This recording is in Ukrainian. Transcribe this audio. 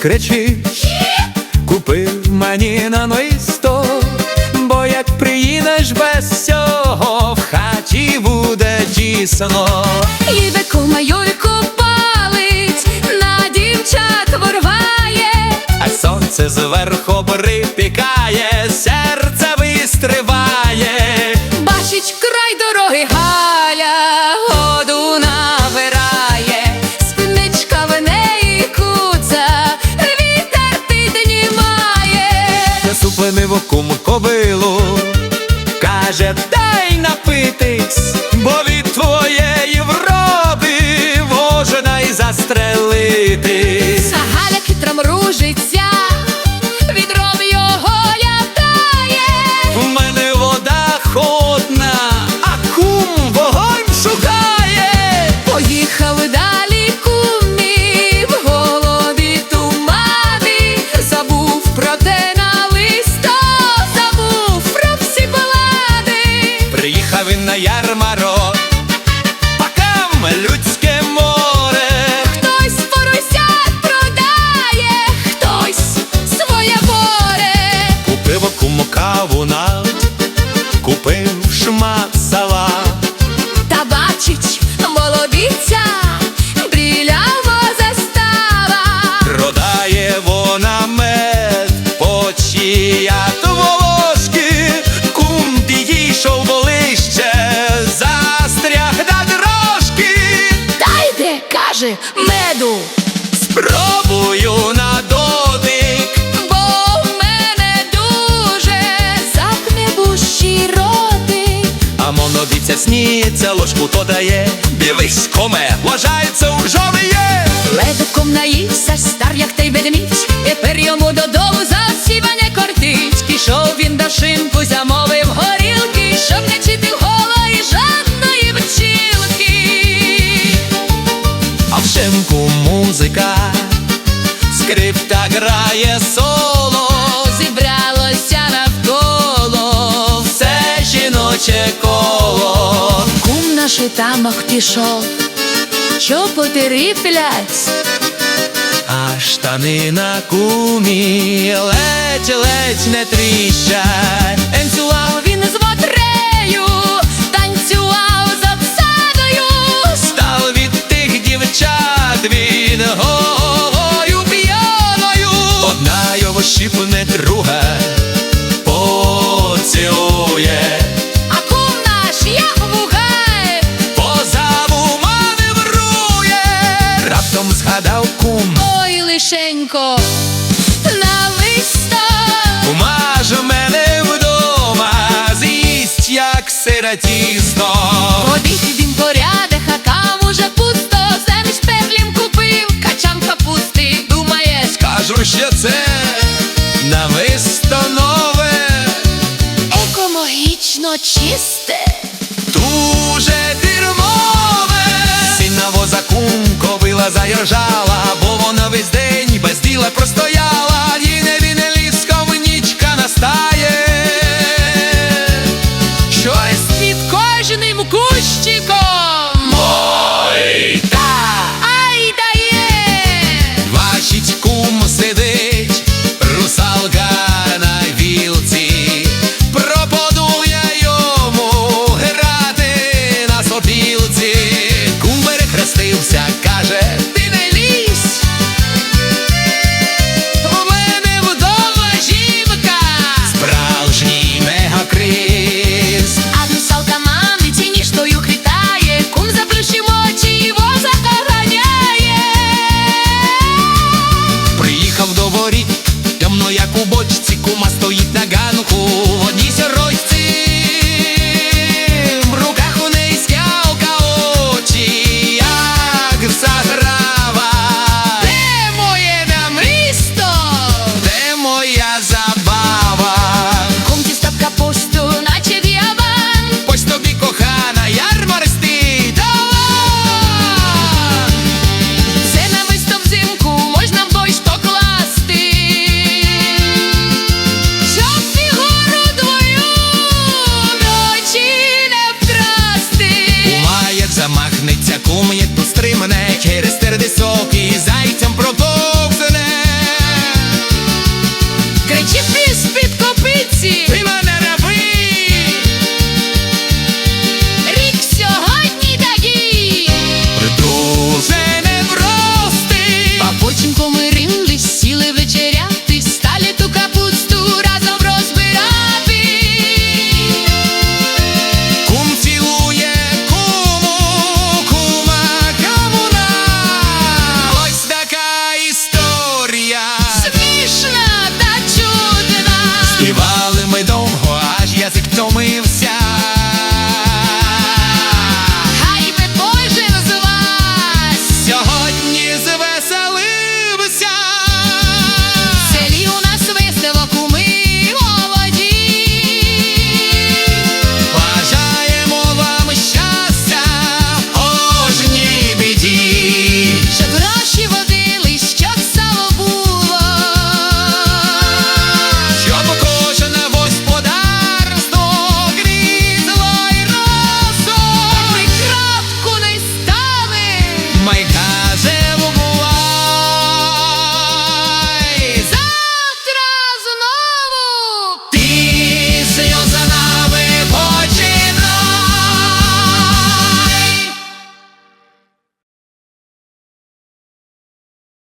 кричиш, купив мені на намисто, бо як приїдеш без цього, в хаті буде тісно. Їде майорку палить, на дівчат ворває, А сонце зверху кум каже, дай напитись, бо від Він на ярмарок, пакам людське море. Хтось поросят продає, хтось своє горе. Купив кум каву на, купив шмат сала. Та бачить молодиця, білява застава. Продає вона мед, почіят меду. Спробую на дотик, Бо в мене дуже запнебущий ротик. а монодиця сніться, ложку то дає, дивись, коме, вважається у жови є. Ледиком наївся, стар, як той ведмідь, тепер йому додому засівання кортить. Пішов він до шинку, замовив горілки, В музика, скрипта грає соло, Зібралося навколо, все жіноче коло. кум на шитанах пішов, чоботи рифлять. А штани на кумі ледь-ледь не тріщать. Що це нависто нове, екологічно чисте. дуже фірмове. Сильна воза кум кобила заїжджала, Кум перехрестився, каже.